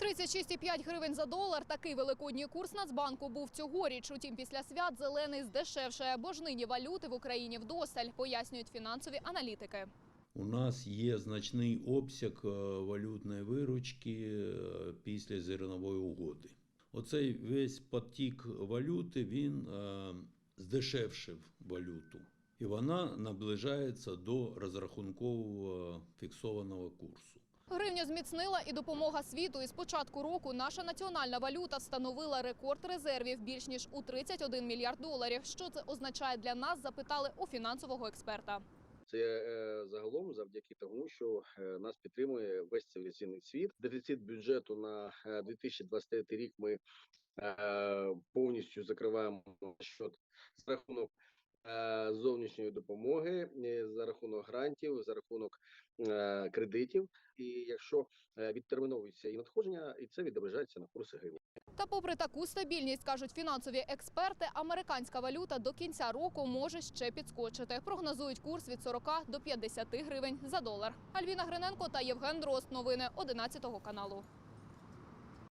36,5 гривень за долар. Такий великодній курс Нацбанку був цьогоріч. Утім, після свят зелений здешевшає, бо ж нині валюти в Україні вдосталь, пояснюють фінансові аналітики. У нас є значний обсяг е, валютної виручки е, після зернової угоди. Оцей весь потік валюти він е, здешевшив валюту, і вона наближається до розрахункового фіксованого курсу. Гривня зміцнила і допомога світу. І з початку року наша національна валюта встановила рекорд резервів більш ніж у 31 мільярд доларів. Що це означає для нас? Запитали у фінансового експерта. Це е, загалом завдяки тому, що е, нас підтримує весь цивілізаційний світ. Дефіцит бюджету на е, 2023 рік ми е, повністю закриваємо счет за рахунок е, зовнішньої допомоги, е, за рахунок грантів, за рахунок е, кредитів. І якщо е, відтерміновується і надходження, і це відображається на курсі гривні. Та попри таку стабільність, кажуть фінансові експерти, американська валюта до кінця року може ще підскочити. Прогнозують курс від 40 до 50 гривень за долар. Альвіна Гриненко та Євген Дрозд. Новини 11 каналу.